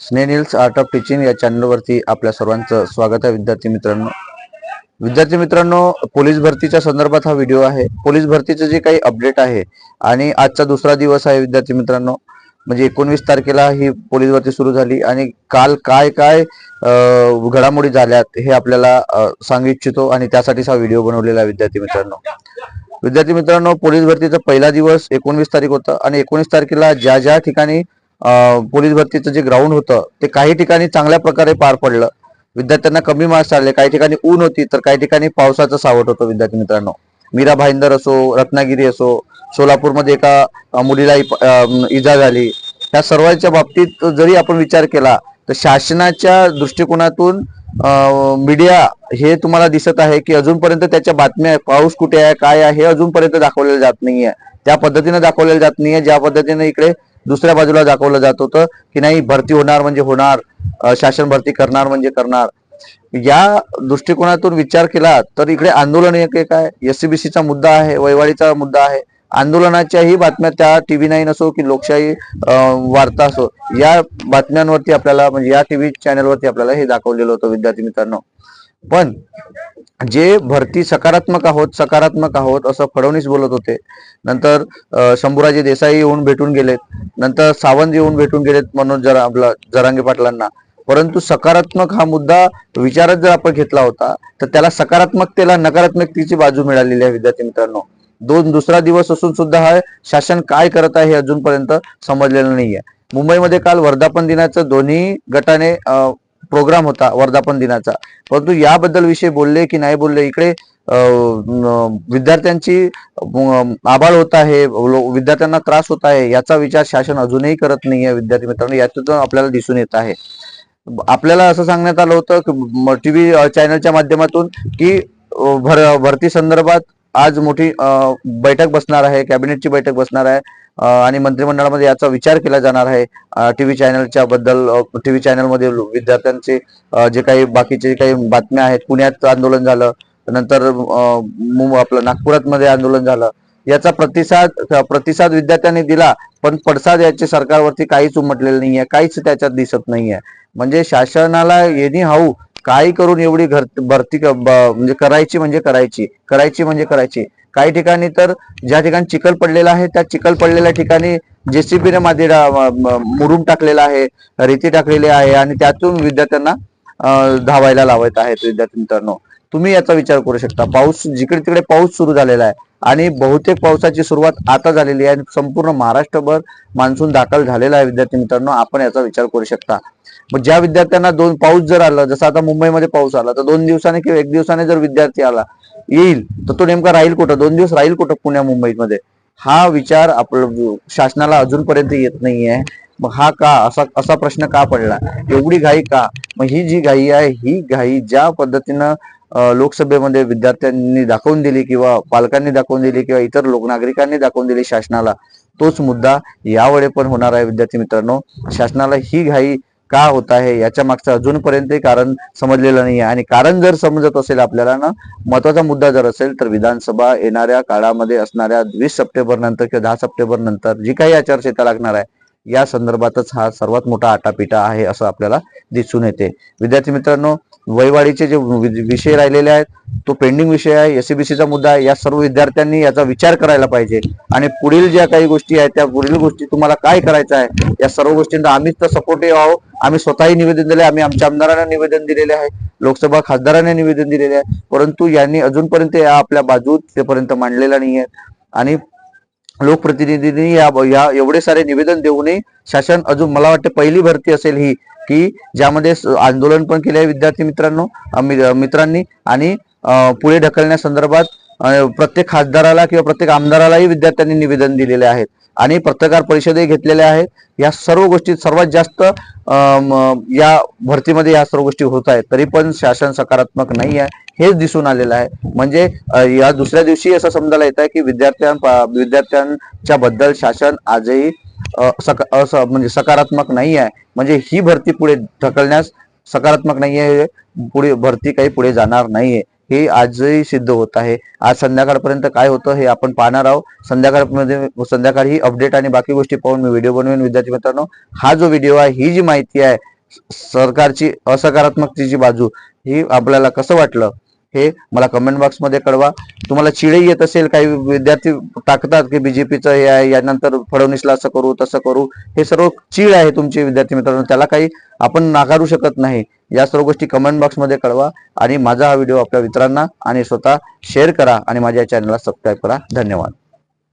स्नेनिल्स art of teaching या चॅनलवरती आपल्या सर्वांचं स्वागत आहे विद्यार्थी मित्रांनो. विद्यार्थी मित्रांनो पोलीस भरतीच्या संदर्भात हा व्हिडिओ आहे. पोलीस भरतीचं जे काही अपडेट आहे आणि आजचा दुसरा दिवस आहे विद्यार्थी मित्रांनो. म्हणजे एकोणवीस तारखेला ही पोलीस भरती सुरू झाली आणि काल काय काय घडामोडी झाल्यात हे आपल्याला सांगू इच्छितो आणि त्यासाठीच हा व्हिडिओ बनवलेला आहे विद्यार्थी मित्रांनो. विद्यार्थी मित्रांनो पोलीस भरतीचा पहिला दिवस एकोणवीस तारीख होता आणि एकोणीस तारखेला ज्या ज्या ठिकाणी पोलीस भरतीचं जे ग्राउंड होतं ते काही ठिकाणी चांगल्या प्रकारे पार पडलं. विद्यार्थ्यांना कमी मार्क्स आले काही ठिकाणी ऊन होती तर काही ठिकाणी पावसाचं सावट होतं विद्यार्थी मित्रांनो. मीरा भाईंदर असो रत्नागिरी असो सोलापूरमध्ये एका मुलीला इजा झाली. ह्या सर्वांच्या बाबतीत जरी आपण विचार केला तर शासनाच्या दृष्टिकोनातून मीडिया हे तुम्हाला दिसत आहे की अजूनपर्यंत त्याच्या बातम्या पाऊस कुठे आहे काय आहे हे अजूनपर्यंत दाखवलेलं जात नाहीये. त्या पद्धतीनं दाखवलेलं जात नाहीये ज्या पद्धतीने इकडे दुसऱ्या बाजूला दाखवलं जात होतं की नाही भरती होणार म्हणजे होणार शासन भरती करणार म्हणजे करणार. या दृष्टिकोनातून विचार केला तर इकडे आंदोलन एक एक आहे. एससीबीसीचा मुद्दा आहे वैवाळीचा मुद्दा आहे. आंदोलनाच्याही बातम्या त्या टीव्ही नाही असो की लोकशाही वार्ता असो या बातम्यांवरती आपल्याला म्हणजे या टीव्ही चॅनलवरती आपल्याला हे दाखवलेलं होतं विद्यार्थी मित्रांनो. पण जे भरती सकारात्मक आहोत सकारात्मक आहोत असं फडणवीस बोलत होते. नंतर अं, शंभूराजे देसाई येऊन भेटून गेलेत. नंतर सावंत येऊन भेटून गेलेत मनोज जरा आपला जरांगे पाटलांना. परंतु सकारात्मक हा मुद्दा विचारात जर आपण घेतला होता तर त्याला सकारात्मकतेला नकारात्मकतेची बाजू मिळालेली आहे विद्यार्थी मित्रांनो. दोन दुसरा दिवस असून सुद्धा हा शासन काय करत आहे हे अजूनपर्यंत समजलेलं नाहीये. मुंबईमध्ये काल वर्धापन दिनाचं दोन्ही गटाने प्रोग्राम होता वर्धापन दिनाचा. परंतु याबद्दल विषय बोलले की नाही बोलले इकडे विद्यार्थ्यांची आबाळ होत आहे विद्यार्थ्यांना त्रास होत आहे याचा विचार शासन अजूनही करत नाहीये विद्यार्थी मित्रांनो यातून आपल्याला दिसून येत आहे. आपल्याला असं सांगण्यात आलं होतं टीव्ही चॅनलच्या माध्यमातून की भर भरती संदर्भात आज मोठी बैठक बसणार आहे कॅबिनेटची बैठक बसणार आहे. आणि मंत्रिमंडळामध्ये याचा विचार केला जाणार आहे. टीव्ही चॅनलच्या बद्दल टीव्ही चॅनलमध्ये विद्यार्थ्यांचे जे काही बाकीचे जे काही बातम्या आहेत पुण्यात आंदोलन झालं नंतर आपलं नागपुरात मध्ये आंदोलन झालं. याचा प्रतिसाद प्रतिसाद विद्यार्थ्यांनी दिला पण पडसाद याचे सरकारवरती काहीच उमटलेलं नाहीये काहीच त्याच्यात दिसत नाहीये. म्हणजे शासनाला येणी हाऊ काय करून एवढी घर भरती म्हणजे करायची म्हणजे करायची करायची म्हणजे करायची. काही ठिकाणी तर ज्या ठिकाणी चिखल पडलेला आहे त्या चिखल पडलेल्या ठिकाणी जेसीबीने माती मुरुम टाकलेला आहे रेती टाकलेली आहे आणि त्यातून विद्यार्थ्यांना धावायला लावत आहेत विद्यार्थी मित्रांनो. तुम्ही याचा विचार करू शकता. पाऊस जिकडे तिकडे पाऊस सुरू झालेला आहे आणि बहुतेक पावसाची सुरुवात आता झालेली आहे. आणि संपूर्ण महाराष्ट्रभर मान्सून दाखल झालेला आहे विद्यार्थी मित्रांनो. आपण याचा विचार करू शकता. मग ज्या विद्यार्थ्यांना दोन पाऊस जर आला जसं आता मुंबईमध्ये पाऊस आला तर दोन दिवसाने किंवा एक दिवसाने जर विद्यार्थी आला येईल. तर तो नेमका राहील कुठं? दोन दिवस राहील कुठं पुण्या मुंबईमध्ये? हा विचार आपलं शासनाला अजूनपर्यंत येत नाहीये. मग हा का? असा असा प्रश्न का पडला? एवढी घाई का? मग ही जी घाई आहे ही घाई ज्या पद्धतीनं लोकसभेमध्ये विद्यार्थ्यांनी दाखवून दिली किंवा पालकांनी दाखवून दिली किंवा इतर लोक नागरिकांनी दाखवून दिली शासनाला तोच मुद्दा यावेळे पण होणार आहे विद्यार्थी मित्रांनो. शासनाला ही घाई का होत आहे याच्या मागचं अजूनपर्यंत कारण समजलेलं नाही आहे आणि कारण जर समजत असेल आपल्याला ना महत्त्वाचा मुद्दा जर असेल तर विधानसभा येणाऱ्या काळामध्ये असणाऱ्या वीस सप्टेंबर नंतर किंवा दहा सप्टेंबर नंतर जी काही आचारसंहिता लागणार आहे या संदर्भातच हा सर्वात मोठा आटापिटा आहे असं आपल्याला दिसून येते. विद्यार्थी मित्रांनो वयवाढीचे जे विषय राहिलेले आहेत तो पेंडिंग विषय आहे एससीबीसीचा मुद्दा आहे या सर्व विद्यार्थ्यांनी याचा विचार करायला पाहिजे. आणि पुढील ज्या काही गोष्टी आहेत त्या पुढील गोष्टी तुम्हाला काय करायचं आहे या सर्व गोष्टींना आम्हीच तर सपोर्टिव्ह आहोत. आम्ही स्वतःही निवेदन दिले आम्ही आमच्या आमदारांना निवेदन दिलेले आहे लोकसभा खासदारांना निवेदन दिलेले आहे. परंतु यांनी अजूनपर्यंत या आपल्या बाजूत तेपर्यंत मांडलेला नाही आहे आणि लोकप्रतिनिधींनी या या एवढे सारे निवेदन देऊनही शासन अजून मला वाटतं पहिली भरती असेल ही की ज्यामध्ये आंदोलन पण केले आहे विद्यार्थी मित्रांनो मित्रांनी आणि पुढे ढकलण्यासंदर्भात प्रत्येक खासदाराला किंवा प्रत्येक आमदारालाही विद्यार्थ्यांनी निवेदन दिलेले आहेत. आणि पत्रकार परिषदही घेतलेल्या आहेत. या सर्व गोष्टी सर्वात जास्त या भरतीमध्ये या सर्व गोष्टी होत आहेत. तरी पण शासन सकारात्मक नाही आहे. हेच दिसून आलेलं आहे. म्हणजे या दुसऱ्या दिवशी असं समजायला येत आहे की विद्यार्थ्यां विद्यार्थ्यांच्या बद्दल शासन आजही सका म्हणजे सकारात्मक नाही आहे. म्हणजे ही भरती पुढे ढकलण्यास सकारात्मक नाही आहे. पुढे भरती काही पुढे जाणार नाहीये. हे आजही सिद्ध होत आहे. आज संध्याकाळपर्यंत काय होतं हे आपण पाहणार आहोत. संध्याकाळमध्ये संध्याकाळी ही अपडेट आणि बाकी गोष्टी पाहून मी व्हिडिओ बनवेन. विद्यार्थी मित्रांनो हा जो व्हिडिओ आहे ही जी माहिती आहे सरकारची असकारात्मकतेची बाजू ही आपल्याला कसं वाटलं हे मला कमेंट बॉक्समध्ये कळवा. तुम्हाला चिडही येत असेल काही विद्यार्थी टाकतात की बीजेपीचं हे आहे यानंतर फडणवीसला असं करू तसं करू हे सर्व चीड आहे तुमचे विद्यार्थी मित्रांनो. त्याला काही आपण नाकारू शकत नाही. या सर्व गोष्टी कमेंट बॉक्समध्ये कळवा आणि माझा हा व्हिडिओ आपल्या मित्रांना आणि स्वतः शेअर करा आणि माझ्या चॅनलला सबस्क्राईब करा. धन्यवाद.